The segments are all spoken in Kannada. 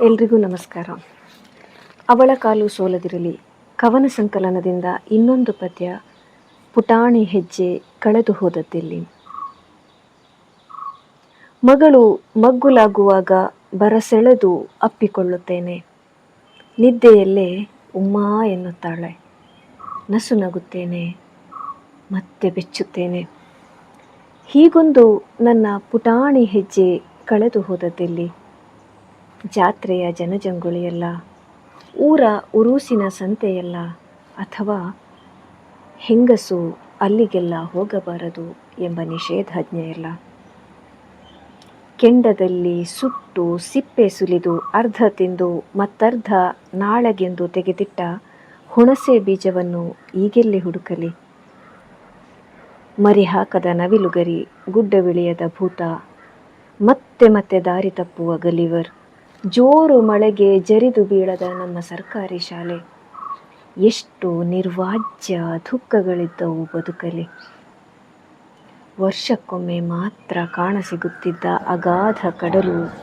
ಎಲ್ರಿಗೂ ನಮಸ್ಕಾರ. ಅವಳ ಕಾಲು ಸೋಲದಿರಲಿ, ಕವನ ಸಂಕಲನದಿಂದ ಇನ್ನೊಂದು ಪದ್ಯ ಪುಟಾಣಿ ಹೆಜ್ಜೆ ಕಳೆದು ಹೋದದ್ದಿಲ್ಲಿ. ಮಗಳು ಮಗ್ಗುಲಾಗುವಾಗ ಬರಸೆಳೆದು ಅಪ್ಪಿಕೊಳ್ಳುತ್ತೇನೆ. ನಿದ್ದೆಯಲ್ಲೇ ಉಮ್ಮಾ ಎನ್ನುತ್ತಾಳೆ. ನಸು ನಗುತ್ತೇನೆ, ಮತ್ತೆ ಬೆಚ್ಚುತ್ತೇನೆ. ಹೀಗೊಂದು ನನ್ನ ಪುಟಾಣಿ ಹೆಜ್ಜೆ ಕಳೆದು ಹೋದದ್ದಿಲ್ಲಿ. ಜಾತ್ರೆಯ ಜನಜಂಗುಳಿಯಲ್ಲ, ಊರ ಉರೂಸಿನ ಸಂತೆಯಲ್ಲ ಅಥವಾ ಹೆಂಗಸು ಅಲ್ಲಿಗೆಲ್ಲ ಹೋಗಬಾರದು ಎಂಬ ನಿಷೇಧಾಜ್ಞೆಯಲ್ಲ. ಕೆಂಡದಲ್ಲಿ ಸುಟ್ಟು ಸಿಪ್ಪೆ ಸುಲಿದು ಅರ್ಧ ತಿಂದು ಮತ್ತರ್ಧ ನಾಳೆಗೆಂದು ತೆಗೆದಿಟ್ಟ ಹುಣಸೆ ಬೀಜವನ್ನು ಈಗೆಲ್ಲಿ ಹುಡುಕಲಿ? ಮರಿ ಹಾಕದ ನವಿಲುಗರಿ, ಗುಡ್ಡವಿಳಿಯದ ಭೂತ, ಮತ್ತೆ ಮತ್ತೆ ದಾರಿ ತಪ್ಪುವ ಗಲಿವರ್. ಜೋರು ಮಳೆಗೆ ಜರಿದು ಬೀಳದ ನಮ್ಮ ಸರ್ಕಾರಿ ಶಾಲೆ. ಎಷ್ಟು ನಿರ್ವಾಜ್ಯ ದುಃಖಗಳಿದ್ದವು ಬದುಕಲಿ ವರ್ಷಕ್ಕೊಮ್ಮೆ ಮಾತ್ರ ಕಾಣಸಿಗುತ್ತಿದ್ದ ಅಗಾಧ ಕಡಲು.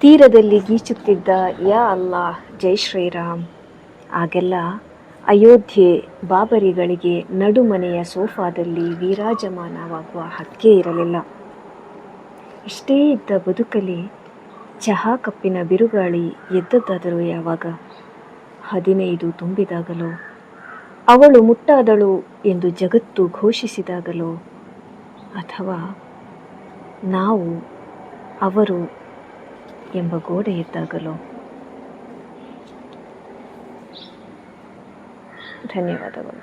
ತೀರದಲ್ಲಿ ಗೀಚುತ್ತಿದ್ದ ಯಾ ಅಲ್ಲಾ ಜೈ ಶ್ರೀರಾಮ್. ಆಗೆಲ್ಲ ಅಯೋಧ್ಯೆ ಬಾಬರಿಗಳಿಗೆ ನಡುಮನೆಯ ಸೋಫಾದಲ್ಲಿ ವಿರಾಜಮಾನವಾಗುವ ಹಕ್ಕೇ ಇರಲಿಲ್ಲ. ಇಷ್ಟೇ ಇದ್ದ ಬದುಕಲಿ ಚಹಾ ಕಪ್ಪಿನ ಬಿರುಗಾಳಿ ಎದ್ದದ್ದಾದರೂ ಯಾವಾಗ? ಹದಿನೈದು ತುಂಬಿದಾಗಲೋ? ಅವಳು ಮುಟ್ಟಾದಳು ಎಂದು ಜಗತ್ತು ಘೋಷಿಸಿದಾಗಲೋ? ಅಥವಾ ನಾವು ಅವರು ಎಂಬ ಗೋಡೆ ಎದ್ದಾಗಲೋ? ಧನ್ಯವಾದಗಳು.